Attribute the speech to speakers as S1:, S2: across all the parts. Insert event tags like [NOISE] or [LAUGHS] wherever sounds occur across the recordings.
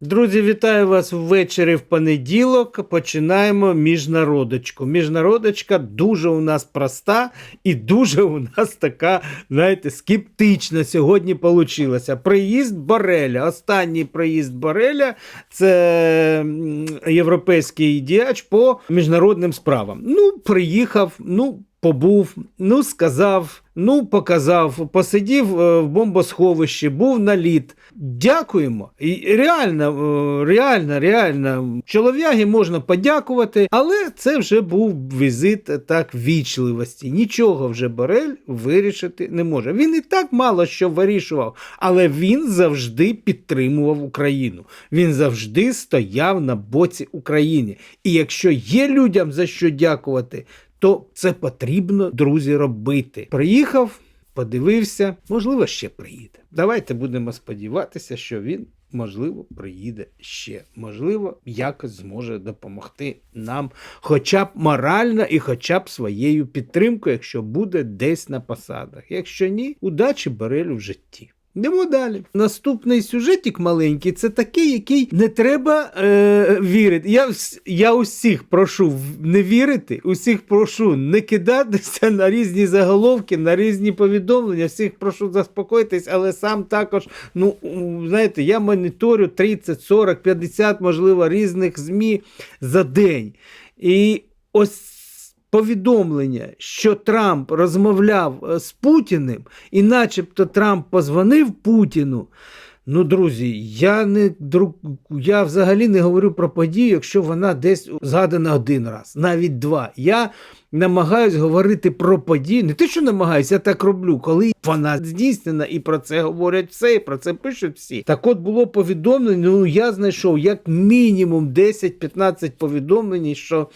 S1: Друзі, вітаю вас ввечері в понеділок. Починаємо міжнародочку. Міжнародочка дуже у нас проста і дуже у нас така, знаєте, скептична сьогодні получилася. Приїзд Бореля. Останній приїзд Бореля це європейський діяч по міжнародним справам. Ну, приїхав, ну. Побув, ну сказав, ну показав, посидів е, в бомбосховищі, був на лід. Дякуємо. І реально, е, реально, реально, чолов'яги можна подякувати, але це вже був візит так вічливості. Нічого вже Борель вирішити не може. Він і так мало що вирішував, але він завжди підтримував Україну. Він завжди стояв на боці України. І якщо є людям за що дякувати, то це потрібно, друзі, робити. Приїхав, подивився, можливо, ще приїде. Давайте будемо сподіватися, що він, можливо, приїде ще. Можливо, якось зможе допомогти нам, хоча б морально і хоча б своєю підтримкою, якщо буде десь на посадах. Якщо ні, удачі Борелю в житті. Йдемо далі. Наступний сюжетик маленький це такий, який не треба е, вірити. Я, я усіх прошу не вірити, усіх прошу не кидатися на різні заголовки, на різні повідомлення. Всіх прошу заспокоїтись, але сам також, ну знаєте, я моніторю 30, 40, 50, можливо, різних ЗМІ за день. І ось повідомлення, що Трамп розмовляв е, з Путіним, і начебто Трамп позвонив Путіну. Ну, друзі, я не я взагалі не говорю про подію, якщо вона десь згадана один раз, навіть два. Я намагаюсь говорити про подію. Не те, що намагаюся, я так роблю, коли вона здійснена, і про це говорять все, і про це пишуть всі. Так от було повідомлення. Ну я знайшов як мінімум 10-15 повідомлень, що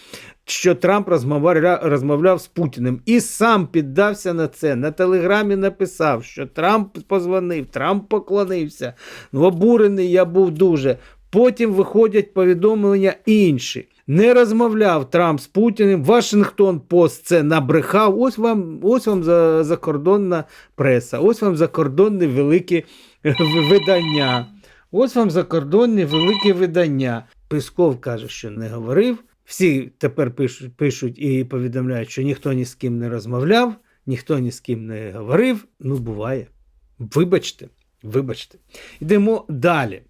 S1: що Трамп розмовляв, розмовляв з Путіним і сам піддався на це. На телеграмі написав, що Трамп позвонив, Трамп поклонився. Ну, обурений я був дуже. Потім виходять повідомлення інші. Не розмовляв Трамп з Путіним. Вашингтон Пост це набрехав. Ось вам, ось вам закордонна преса, ось вам закордонне велике видання. Ось вам закордонне велике видання. Песков каже, що не говорив. Всі тепер пишуть, пишуть і повідомляють, що ніхто ні з ким не розмовляв, ніхто ні з ким не говорив. Ну, буває. Вибачте, вибачте. Йдемо далі.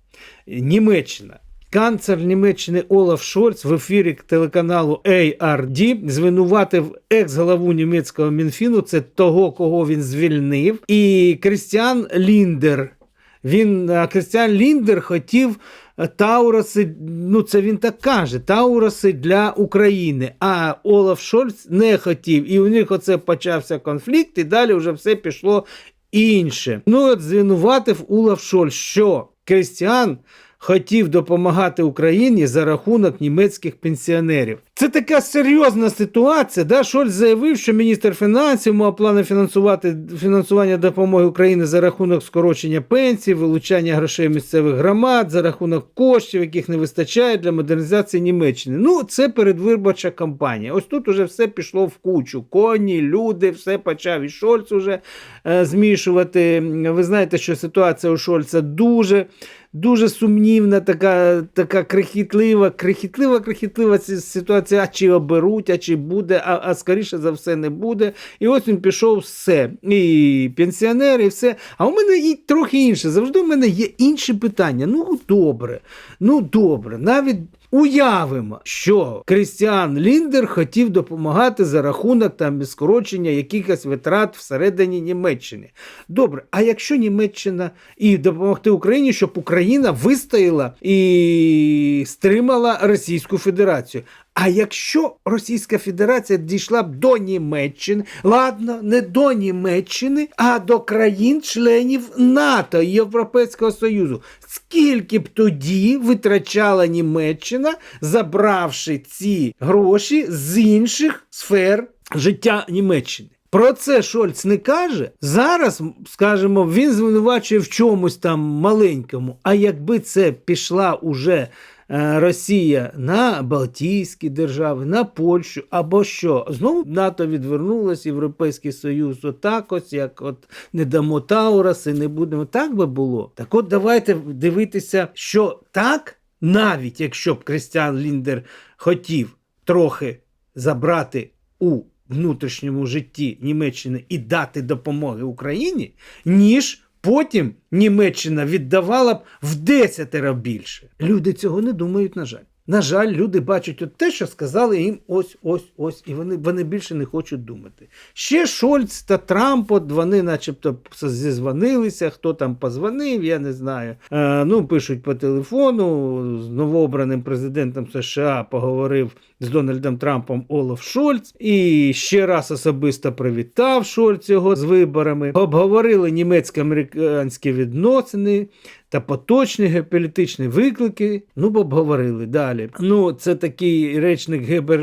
S1: Німеччина. Канцлер Німеччини Олаф Шольц в ефірі телеканалу ARD звинуватив екс-главу німецького Мінфіну, це того, кого він звільнив, і Крістіан Ліндер. Він Крістіан Ліндер хотів е, Тауруси, ну це він так каже, Тауруси для України. А Олаф Шольц не хотів. І у них оце почався конфлікт, і далі вже все пішло інше. Ну, от звинуватив Олаф Шольц, що Крістіан хотів допомагати Україні за рахунок німецьких пенсіонерів. Це така серйозна ситуація. Да? Шольц заявив, що міністр фінансів мав плани фінансувати фінансування допомоги Україні за рахунок скорочення пенсій, вилучання грошей місцевих громад, за рахунок коштів, яких не вистачає для модернізації Німеччини. Ну, це передвиборча кампанія. Ось тут уже все пішло в кучу. Коні, люди, все почав і Шольц уже е, змішувати. Ви знаєте, що ситуація у Шольца дуже. Дуже сумнівна, така така крихітлива, крихітлива, крихітлива ситуація, а чи оберуть, а чи буде, а, а скоріше за все не буде. І ось він пішов все. І пенсіонер, і все. А у мене і трохи інше. Завжди в мене є інші питання. Ну, добре, ну добре, навіть. Уявимо, що Крістіан Ліндер хотів допомагати за рахунок там скорочення якихось витрат всередині Німеччини. Добре, а якщо Німеччина і допомогти Україні, щоб Україна вистояла і стримала Російську Федерацію. А якщо Російська Федерація дійшла б до Німеччини, ладно, не до Німеччини, а до країн-членів НАТО і Європейського Союзу, скільки б тоді витрачала Німеччина, забравши ці гроші з інших сфер життя Німеччини? Про це Шольц не каже. Зараз, скажімо, він звинувачує в чомусь там маленькому. А якби це пішла уже Росія на Балтійські держави, на Польщу або що. Знову НАТО відвернулося, Європейський Союз, отак ось, як от не дамо Таураси, не будемо. Так би було. Так от давайте дивитися, що так, навіть якщо б Крістіан Ліндер хотів трохи забрати у внутрішньому житті Німеччини і дати допомоги Україні, ніж потім Німеччина віддавала б в десятеро більше. Люди цього не думають, на жаль. На жаль, люди бачать от те, що сказали їм ось, ось, ось, і вони, вони більше не хочуть думати. Ще Шольц та Трамп, от вони начебто зізвонилися, хто там позвонив, я не знаю. Е, ну, пишуть по телефону, з новообраним президентом США поговорив з Дональдом Трампом Олаф Шольц і ще раз особисто привітав Шольц його з виборами. Обговорили німецько-американські відносини та поточні геополітичні виклики. Ну, б обговорили далі. Ну, це такий речник Гебер,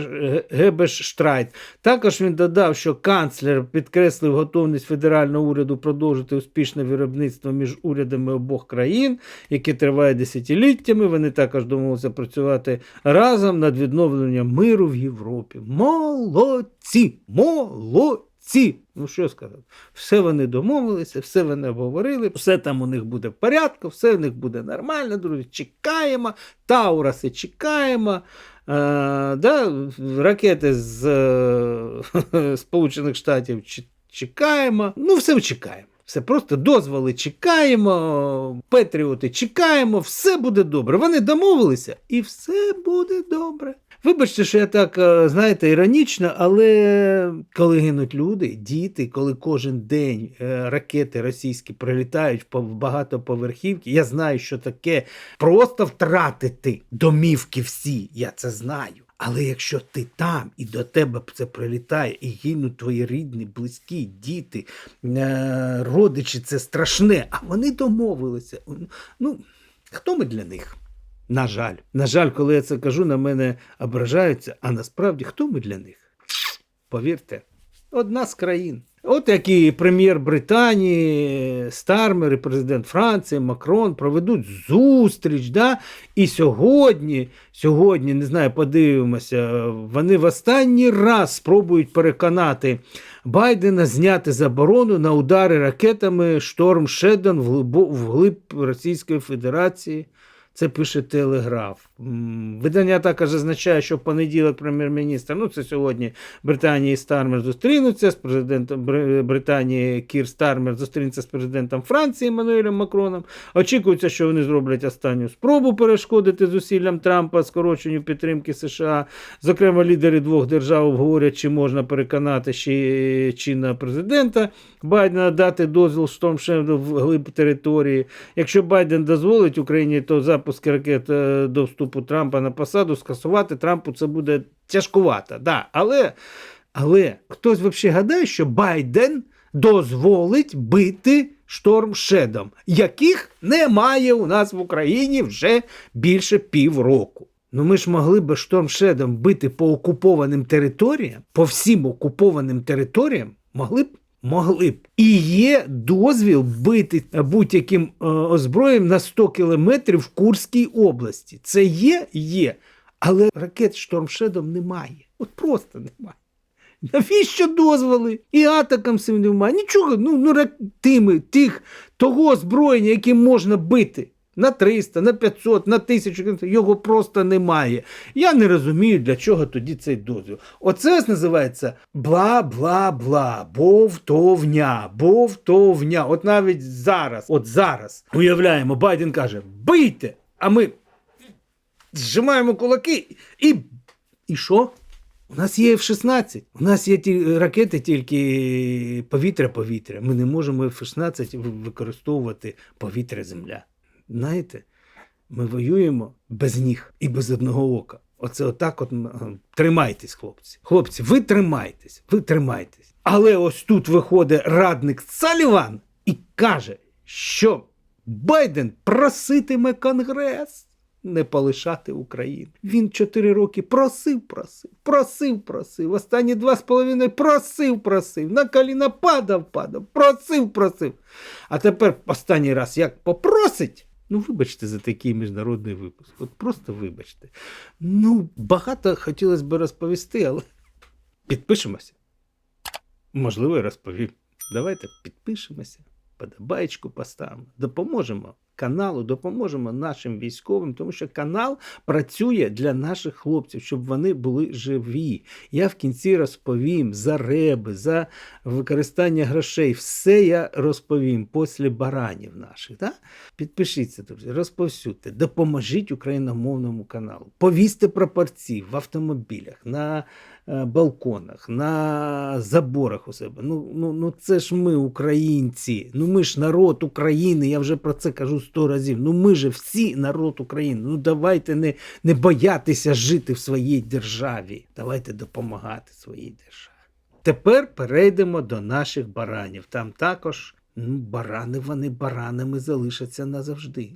S1: Гебеш Штрайт. Також він додав, що канцлер підкреслив готовність федерального уряду продовжити успішне виробництво між урядами обох країн, яке триває десятиліттями. Вони також домовилися працювати разом над відновленням миру в Європі. Молодці! Молодці! Ці, ну що сказати, все вони домовилися, все вони обговорили, все там у них буде в порядку, все у них буде нормально, друзі. Чекаємо, Таураси чекаємо. Е, да, Ракети з е, [LAUGHS] Сполучених Штатів чекаємо. Ну, все чекаємо. Все просто дозволи чекаємо, Петріоти чекаємо, все буде добре. Вони домовилися, і все буде добре. Вибачте, що я так, е, знаєте, іронічно, але коли гинуть люди, діти, коли кожен день е, ракети російські прилітають в багатоповерхівки, я знаю, що таке просто втратити домівки всі. Я це знаю. Але якщо ти там і до тебе це прилітає, і гинуть твої рідні, близькі, діти, е, родичі, це страшне, а вони домовилися. Ну, хто ми для них? На жаль, на жаль, коли я це кажу, на мене ображаються, а насправді хто ми для них? Повірте, одна з країн. От які прем'єр Британії, Стармер і президент Франції, Макрон проведуть зустріч. да? І сьогодні, сьогодні, не знаю, подивимося, вони в останній раз спробують переконати Байдена зняти заборону на удари ракетами Шторм Шедон вглиб Російської Федерації. Це пише Телеграф. Видання також зазначає, що в понеділок прем'єр-міністр, ну це сьогодні Британія і Стармер зустрінуться з президентом Британії Кір Стармер зустрінеться з президентом Франції Еммануелем Макроном. Очікується, що вони зроблять останню спробу перешкодити зусиллям Трампа скороченню підтримки США. Зокрема, лідери двох держав обговорять, чи можна переконати ще чинного президента Байдена дати дозвіл Штормшевду в глиб території. Якщо Байден дозволить Україні, то запуск ракет е, до вступу Трампа на посаду скасувати Трампу це буде тяжкувато. Да. Але але хтось взагалі гадає, що Байден дозволить бити штормшедом, яких немає у нас в Україні вже більше півроку. Ну ми ж могли би штормшедом бити по окупованим територіям, по всім окупованим територіям, могли б. Могли б. І є дозвіл бити будь-яким е, озброєм на 100 кілометрів в Курській області. Це є, є. Але ракет Штормшедом немає. От просто немає. Навіщо дозволи? І атакам цим немає. Нічого, ну, ну тими, тих, того озброєння, яким можна бити на 300, на 500, на 1000, його просто немає. Я не розумію, для чого тоді цей дозвіл. Оце називається бла-бла-бла, бовтовня, бовтовня. От навіть зараз, от зараз, уявляємо, Байден каже, бийте! А ми зжимаємо кулаки і. І що? У нас є F-16. У нас є ті ракети тільки повітря-повітря. Ми не можемо F-16 використовувати повітря-земля. Знаєте, ми воюємо без ніг і без одного ока. Оце отак от тримайтесь, хлопці. Хлопці, ви тримайтесь, ви тримайтесь. Але ось тут виходить радник Саліван і каже, що Байден проситиме Конгрес не полишати Україну. Він чотири роки просив, просив, просив, просив. Останні два з половиною просив, просив. На коліна падав, падав, просив, просив. А тепер останній раз як попросить Ну, вибачте за такий міжнародний випуск. От просто вибачте. Ну, багато хотілося б розповісти, але підпишемося. Можливо, я розповім. Давайте підпишемося, подобаєчку поставимо, допоможемо каналу, допоможемо нашим військовим, тому що канал працює для наших хлопців, щоб вони були живі. Я в кінці розповім за реби, за використання грошей. Все я розповім після баранів наших. Да? Підпишіться, друзі, розповсюдьте, допоможіть україномовному каналу. Повісьте прапорці в автомобілях, на балконах, на заборах у себе. Ну, ну, ну це ж ми, українці. Ну ми ж народ України. Я вже про це кажу сто разів. Ну ми же всі народ України. Ну давайте не, не боятися жити в своїй державі. Давайте допомагати своїй державі. Тепер перейдемо до наших баранів. Там також ну, барани вони баранами залишаться назавжди.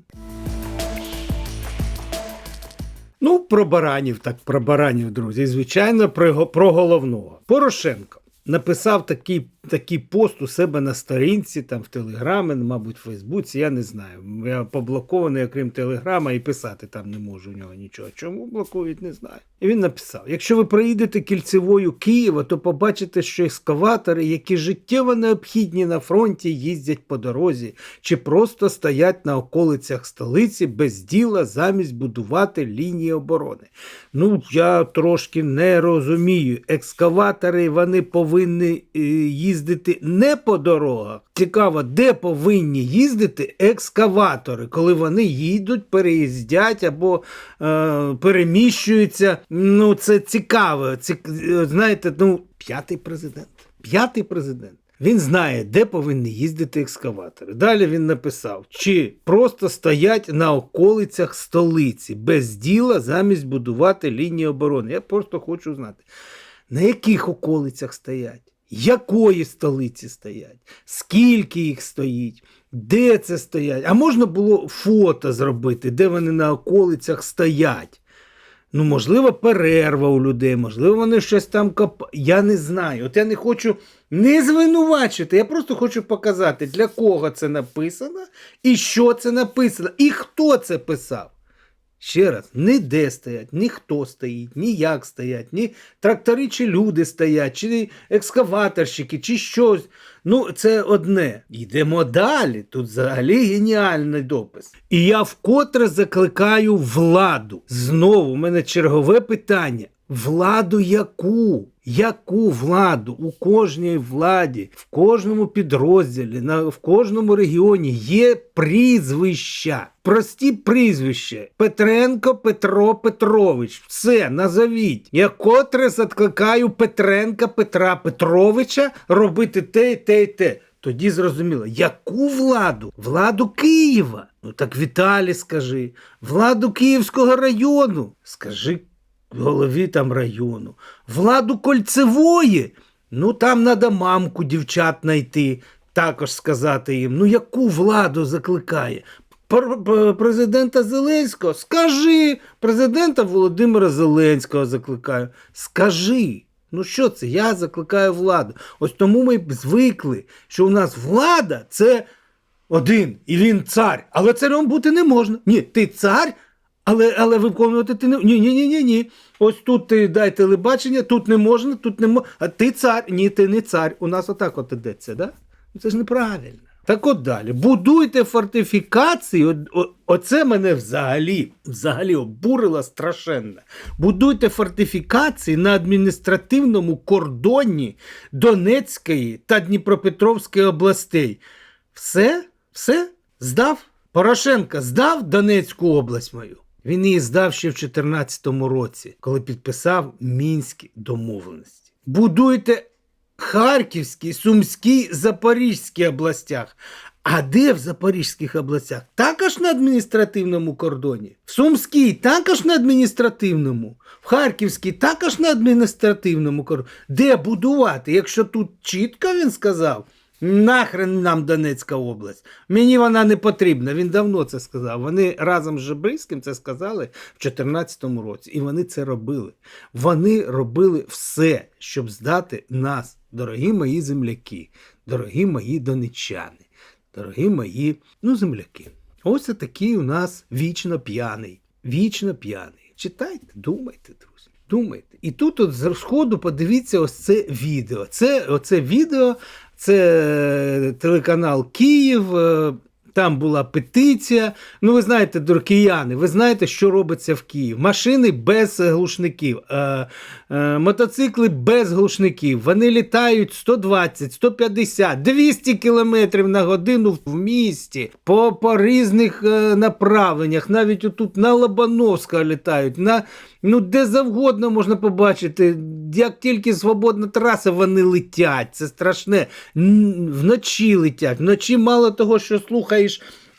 S1: Ну, про баранів, так про баранів, друзі. І, звичайно, про, про головного. Порошенко написав такий, такий пост у себе на сторінці, там в Телеграмі, мабуть, в Фейсбуці, я не знаю. Я поблокований, окрім Телеграма, і писати там не можу у нього нічого. Чому блокують, не знаю. І він написав: якщо ви проїдете кільцевою Києва, то побачите, що ескаватори, які життєво необхідні на фронті, їздять по дорозі чи просто стоять на околицях столиці без діла замість будувати лінії оборони. Ну, я трошки не розумію. Екскаватори вони повинні е, їздити не по дорогах. Цікаво, де повинні їздити екскаватори, коли вони їдуть, переїздять або е, переміщуються. Ну, це цікаво. Цік... е, Знаєте, ну, п'ятий президент. П'ятий президент. Він знає, де повинні їздити екскаватори. Далі він написав: чи просто стоять на околицях столиці без діла замість будувати лінії оборони. Я просто хочу знати, на яких околицях стоять, якої столиці стоять, скільки їх стоїть, де це стоять. А можна було фото зробити, де вони на околицях стоять. Ну, можливо, перерва у людей, можливо, вони щось там коп... Я не знаю. От я не хочу не звинувачити. Я просто хочу показати, для кого це написано, і що це написано, і хто це писав. Ще раз, ні де стоять, ні хто стоїть, ні як стоять, ні трактори чи люди стоять, чи екскаваторщики, чи щось. Ну, це одне. Йдемо далі. Тут взагалі геніальний допис. І я вкотре закликаю владу. Знову у мене чергове питання. Владу яку? Яку владу у кожній владі, в кожному підрозділі, на, в кожному регіоні є прізвища, прості прізвища. Петренко Петро Петрович. Все, назовіть. Я котре закликаю Петренка Петра Петровича робити те, те, і те. Тоді зрозуміло, яку владу? Владу Києва. Ну так Віталі скажи, владу Київського району. Скажи голові там району. Владу кольцевої. Ну там треба мамку дівчат знайти, також сказати їм. Ну яку владу закликає? Президента Зеленського? Скажи. Президента Володимира Зеленського закликаю. Скажи. Ну що це? Я закликаю владу. Ось тому ми звикли, що у нас влада це один, і він цар. Але царем бути не можна. Ні, ти цар, але, але виконувати ти не ні, ні, ні, ні, ні. Ось тут ти дай телебачення, тут не можна, тут не можна. А ти цар. Ні, ти не цар. У нас отак от ідеться, да? Ну, Це ж неправильно. Так от далі. Будуйте фортифікації. О, о- оце мене взагалі, взагалі обурило страшенно. Будуйте фортифікації на адміністративному кордоні Донецької та Дніпропетровської областей. Все? Все? Здав? Порошенко здав Донецьку область мою. Він її здав ще в 2014 році, коли підписав мінські домовленості. Будуйте Харківській, Сумській, Запорізькій областях. А де в Запорізьких областях? Також на адміністративному кордоні. В Сумській також на адміністративному. В Харківській також на адміністративному кордоні. Де будувати? Якщо тут чітко він сказав, нахрен нам Донецька область. Мені вона не потрібна. Він давно це сказав. Вони разом з Жебрицьким це сказали в 2014 році. І вони це робили. Вони робили все, щоб здати нас, дорогі мої земляки, дорогі мої донечани, дорогі мої ну, земляки. Ось такий у нас вічно п'яний. Вічно п'яний. Читайте, думайте, друзі. Думайте. І тут от з сходу подивіться ось це відео. Це оце відео, це телеканал Київ. Там була петиція. Ну, ви знаєте, кияни, ви знаєте, що робиться в Києві. Машини без глушників, е, е, мотоцикли без глушників. Вони літають 120, 150, 200 км на годину в місті по, по різних е, направленнях. Навіть отут на Лобановська літають. На, ну, де завгодно можна побачити. Як тільки свободна траса, вони летять. Це страшне. Вночі летять. Вночі мало того, що слухаєш.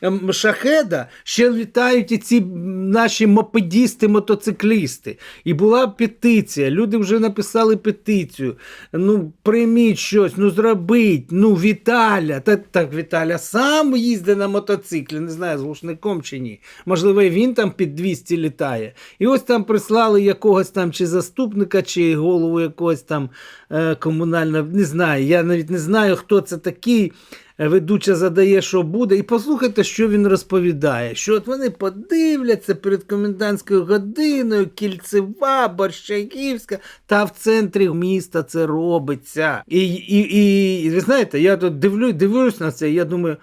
S1: Ем, Шахеда ще літають і ці наші мопедісти, мотоциклісти. І була петиція. Люди вже написали петицію. Ну, прийміть щось, ну зробіть. Ну, Віталя. Та, так Віталя сам їздить на мотоциклі, не знаю, з глушником чи ні. Можливо, він там під 200 літає. І ось там прислали якогось там чи заступника, чи голову якогось там е, комунального. Не знаю. Я навіть не знаю, хто це такий. Ведуча задає, що буде, і послухайте, що він розповідає. Що от вони подивляться перед комендантською годиною, кільцева, борщагівська, та в центрі міста це робиться. І, і, і, ви знаєте, я тут дивлю, дивлюсь на це, і я думаю,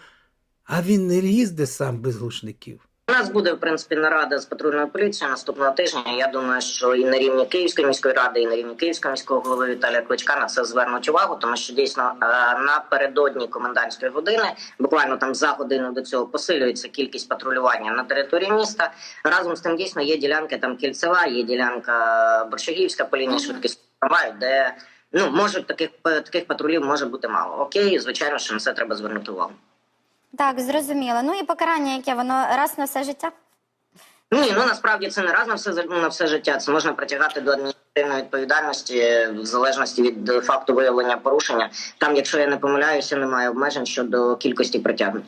S1: а він не їздить сам без глушників.
S2: У нас буде в принципі нарада з патрульною поліцією наступного тижня. Я думаю, що і на рівні Київської міської ради, і на рівні Київського міського голови Віталія Кличка на це звернуть увагу, тому що дійсно е, напередодні комендантської години, буквально там за годину до цього посилюється кількість патрулювання на території міста. Разом з тим дійсно є ділянки там кільцева, є ділянка Борщагівська по лінії швидкісного трамваю, де ну може таких таких патрулів може бути мало. Окей, звичайно, що на це треба звернути увагу.
S3: Так, зрозуміло. Ну і покарання, яке воно раз на все життя?
S2: Ні, ну насправді це не раз на все на все життя. Це можна притягати до адміністративної відповідальності в залежності від е, факту виявлення порушення. Там, якщо я не помиляюся, немає обмежень щодо кількості притягнень.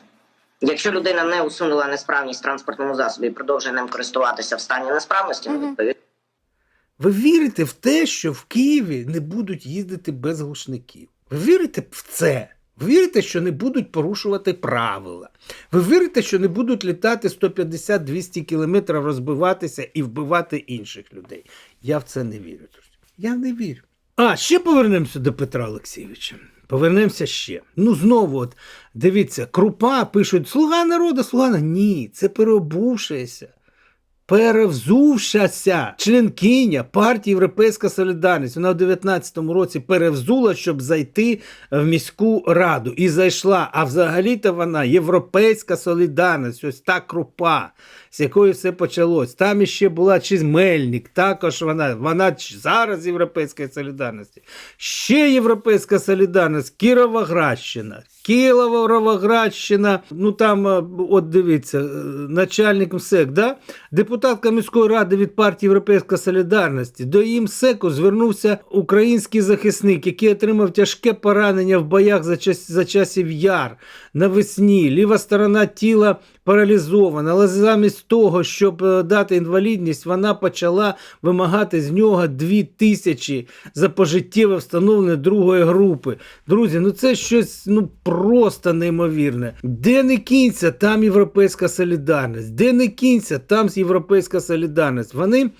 S2: Якщо людина не усунула несправність в транспортному засобі і продовжує ним користуватися в стані несправності, ну,
S3: Мгм.
S2: відповідно.
S1: Ви вірите в те, що в Києві не будуть їздити без глушників? Ви вірите в це? Ви вірите, що не будуть порушувати правила? Ви вірите, що не будуть літати 150-200 кілометрів, розбиватися і вбивати інших людей? Я в це не вірю. Я не вірю. А, ще повернемося до Петра Олексійовича. Повернемося ще. Ну, знову, от, дивіться, крупа пишуть: Слуга народу, слуга народу. Ні, це переобувшися перевзувшася членкиня партії Європейська Солідарність. Вона у 19-му році перевзула, щоб зайти в міську раду. І зайшла. А взагалі-то вона Європейська Солідарність, ось та крупа, з якої все почалось. Там іще була чи Мельник, також вона, вона зараз Європейська Солідарності. Ще Європейська Солідарність, Кіровоградщина. Кіровоградщина, ну там, от дивіться, е, начальник МСЕК, да? депутатка міської ради від партії Європейська Солідарності. До її МСЕКу звернувся український захисник, який отримав тяжке поранення в боях за, час, за часів яр навесні. Ліва сторона тіла паралізована. Але замість того, щоб е, дати інвалідність, вона почала вимагати з нього дві тисячі за пожиттєве встановлення другої групи. Друзі, ну це щось ну просто неймовірне. Де не кінця, там європейська солідарність. Де не кінця, там європейська солідарність. Вони.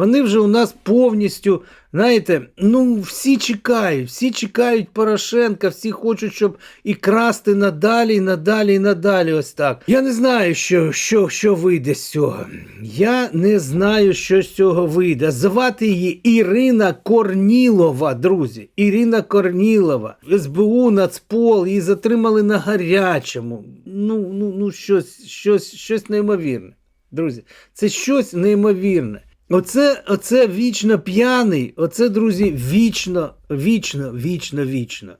S1: Вони вже у нас повністю, знаєте, ну всі чекають, всі чекають Порошенка, всі хочуть, щоб і красти надалі, і надалі, і надалі. Ось так. Я не знаю, що, що, що вийде з цього. Я не знаю, що з цього вийде. Звати її Ірина Корнілова, друзі. Ірина Корнілова. СБУ, Нацпол, її затримали на гарячому. Ну, ну, ну щось, щось, щось неймовірне. Друзі, це щось неймовірне. Оце, оце вічно п'яний, оце, друзі, вічно, вічно, вічно, вічно.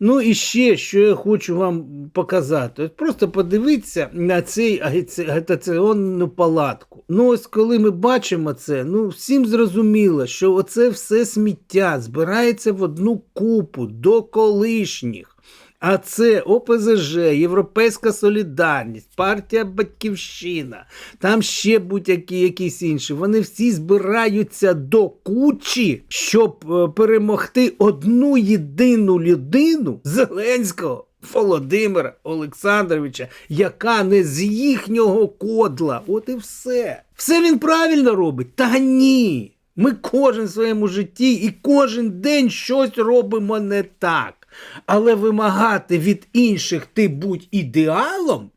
S1: Ну і ще, що я хочу вам показати. От просто подивіться на цей агі- агітаційну палатку. Ну, ось коли ми бачимо це, ну всім зрозуміло, що оце все сміття збирається в одну купу до колишніх. А це ОПЗЖ, Європейська Солідарність, партія Батьківщина, там ще будь-які якісь інші. Вони всі збираються до кучі, щоб е, перемогти одну єдину людину Зеленського. Володимира Олександровича, яка не з їхнього кодла. От і все. Все він правильно робить? Та ні. Ми кожен в своєму житті і кожен день щось робимо не так. Але вимагати від інших ти будь ідеалом,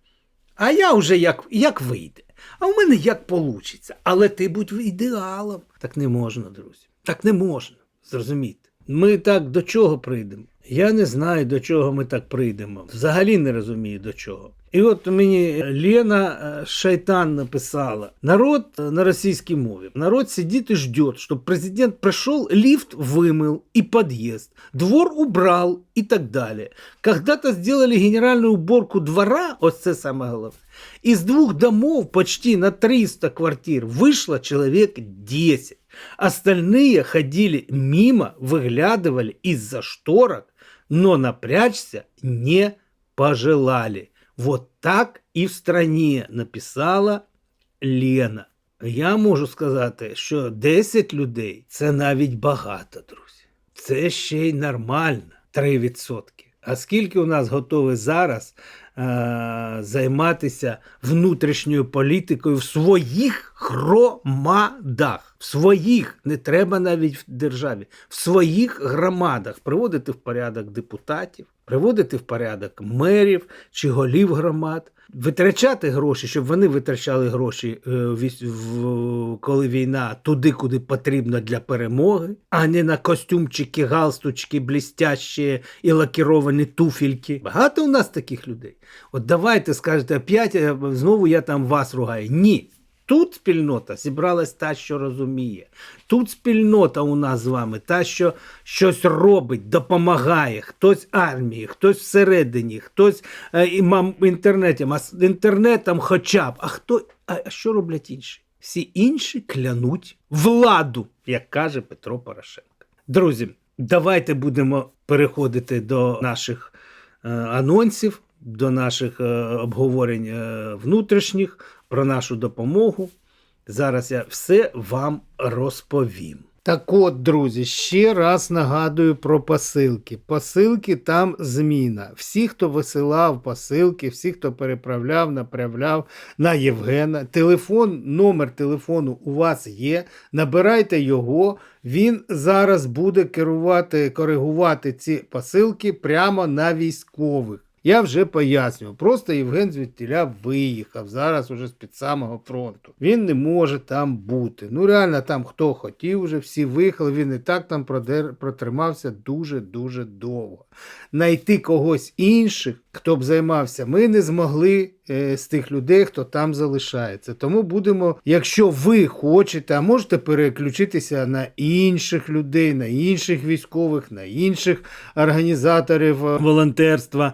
S1: а я вже як, як вийде. А в мене як получиться. Але ти будь ідеалом. Так не можна, друзі. Так не можна. Зрозуміти. Ми так до чого прийдемо? Я не знаю, до чого ми так прийдемо. Взагалі не розумію до чого. І от мені Лена е, Шайтан написала: народ е, на російській мові. Народ сидит и ждет, чтобы президент пришел, лифт вымыл и подъезд, двор убрал и так далее. Когда-то сделали генеральную уборку двора, ось це саме головне. Из двух домов почти на 300 квартир вышло человек 10. Остальные ходили мимо, выглядывали из-за шторок, но напрячься не пожелали. Вот так і в стране написала Лена. Я можу сказати, що 10 людей це навіть багато, друзі. Це ще й нормально. 3%. А скільки у нас готові зараз е- займатися внутрішньою політикою в своїх громадах? В своїх, не треба навіть в державі, в своїх громадах приводити в порядок депутатів, приводити в порядок мерів чи голів громад, витрачати гроші, щоб вони витрачали гроші, е, коли війна туди, куди потрібно для перемоги, а не на костюмчики, галстучки, блістящі і лакіровані туфельки. Багато у нас таких людей. От давайте скажете, опять е, знову я там вас ругаю. Ні. Тут спільнота зібралась та, що розуміє. Тут спільнота у нас з вами, та, що щось робить, допомагає. Хтось армії, хтось всередині, хтось е, і мам, інтернетом, а інтернетом хоча б. А хто, а що роблять інші? Всі інші клянуть владу, як каже Петро Порошенко. Друзі, давайте будемо переходити до наших е, анонсів, до наших е, обговорень е, внутрішніх про нашу допомогу. Зараз я все вам розповім. Так от, друзі, ще раз нагадую про посилки. Посилки там зміна. Всі, хто висилав посилки, всі, хто переправляв, направляв на Євгена. Телефон, номер телефону у вас є. Набирайте його. Він зараз буде керувати, коригувати ці посилки прямо на військових. Я вже пояснював. Просто Євген звідтіля виїхав зараз уже з-під самого фронту. Він не може там бути. Ну реально, там хто хотів, вже всі виїхали. Він і так там продер... протримався дуже-дуже довго. Найти когось інших, хто б займався, ми не змогли е, з тих людей, хто там залишається. Тому будемо, якщо ви хочете, а можете переключитися на інших людей, на інших військових, на інших організаторів е, волонтерства.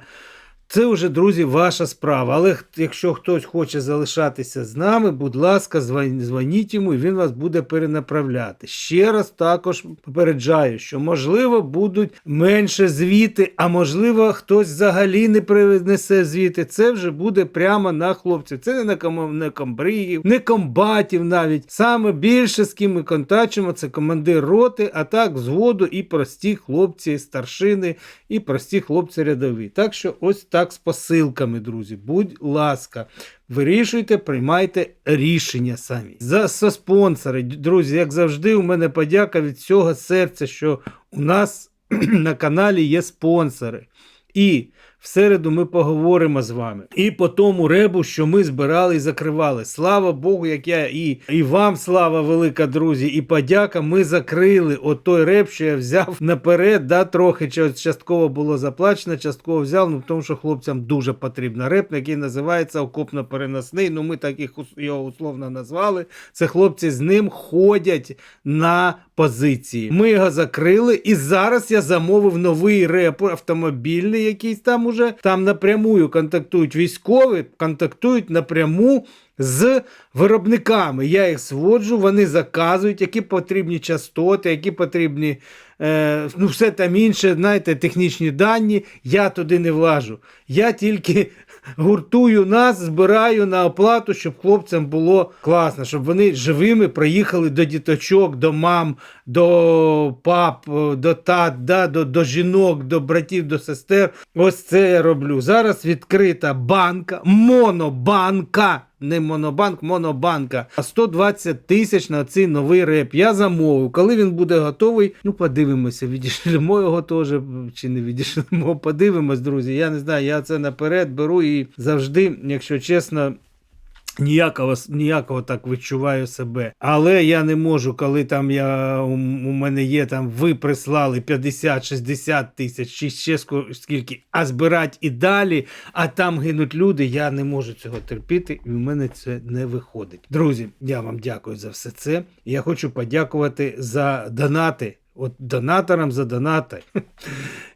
S1: Це вже, друзі, ваша справа. Але якщо хтось хоче залишатися з нами, будь ласка, звон- дзвоніть йому, і він вас буде перенаправляти. Ще раз також попереджаю, що можливо будуть менше звіти, а можливо, хтось взагалі не принесе звіти. Це вже буде прямо на хлопців. Це не на ком... не комбригів, не комбатів навіть. Саме більше з ким ми контачимо, це командир роти, а так взводу і прості хлопці, старшини, і прості хлопці рядові. Так що ось так з посилками, друзі. Будь ласка, вирішуйте, приймайте рішення самі. За, за спонсори, друзі, як завжди, у мене подяка від всього серця, що у нас [CLEARS THROAT] на каналі є спонсори. І в середу ми поговоримо з вами. І по тому ребу, що ми збирали і закривали. Слава Богу, як я і, і вам слава велика, друзі, і подяка. Ми закрили от той реп, що я взяв наперед. Да, трохи ча- частково було заплачено, частково взяв, ну тому що хлопцям дуже потрібно реп, який називається окопно-переносний. Ну ми так їх його условно назвали. Це хлопці з ним ходять на позиції. Ми його закрили, і зараз я замовив новий реп автомобільний, якийсь там уже там напрямую контактують військові, контактують напряму. З виробниками я їх своджу, вони заказують, які потрібні частоти, які потрібні е, ну, все там інше, знаєте, технічні дані. Я туди не влажу. Я тільки гуртую нас, збираю на оплату, щоб хлопцям було класно, щоб вони живими приїхали до діточок, до мам, до пап, до тат, да, до, до жінок, до братів, до сестер. Ось це я роблю. Зараз відкрита банка, монобанка. Не монобанк, монобанка. 120 тисяч на цей новий реп. Я замовив. Коли він буде готовий, ну подивимося, відійшлемо його теж чи не відійшлемо. Подивимось, друзі. Я не знаю, я це наперед беру і завжди, якщо чесно. Ніякого, ніякого так відчуваю себе. Але я не можу, коли там я, у, у мене є там, ви прислали 50-60 тисяч чи ще скільки, а збирати і далі, а там гинуть люди, я не можу цього терпіти, і в мене це не виходить. Друзі, я вам дякую за все це. Я хочу подякувати за донати. От донаторам за донати.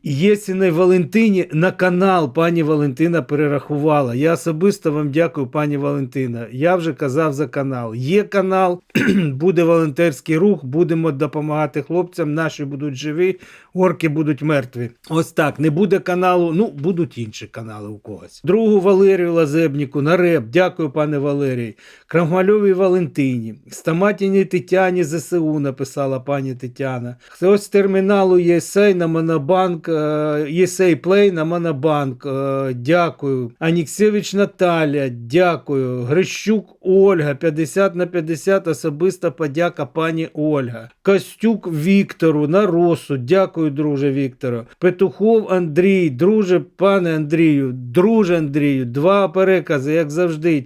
S1: Єсіній Валентині на канал пані Валентина перерахувала. Я особисто вам дякую, пані Валентина. Я вже казав за канал. Є канал, [CLEARS THROAT] буде волонтерський рух, будемо допомагати хлопцям. Наші будуть живі, орки будуть мертві. Ось так. Не буде каналу, ну будуть інші канали у когось. Другу Валерію Лазебніку на реп. Дякую, пане Валерій. Крамгальовій Валентині. Стаматіній Тетяні ЗСУ написала пані Тетяна. Хтось з терміналу ЄСей на Монобанк, е, ЄСей Плей на Монобанк. е, Дякую. Аніксевич Наталя, дякую. Грищук Ольга, 50 на 50 особиста подяка пані Ольга. Костюк Віктору на росу. Дякую, друже Віктору. Петухов Андрій, друже, пане Андрію, друже Андрію, два перекази, як завжди.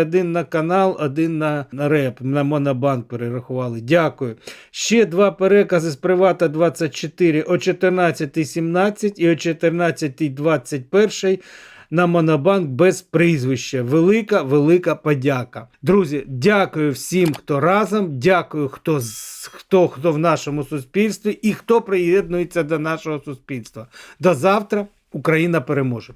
S1: Один на канал, один на реп, на Монобанк перерахували. Дякую. Ще два перекази з Привата 24 о 14.17 і о 14.21 на Монобанк без прізвища. Велика, велика подяка. Друзі, дякую всім, хто разом. Дякую, хто, хто, хто в нашому суспільстві і хто приєднується до нашого суспільства. До завтра Україна переможе.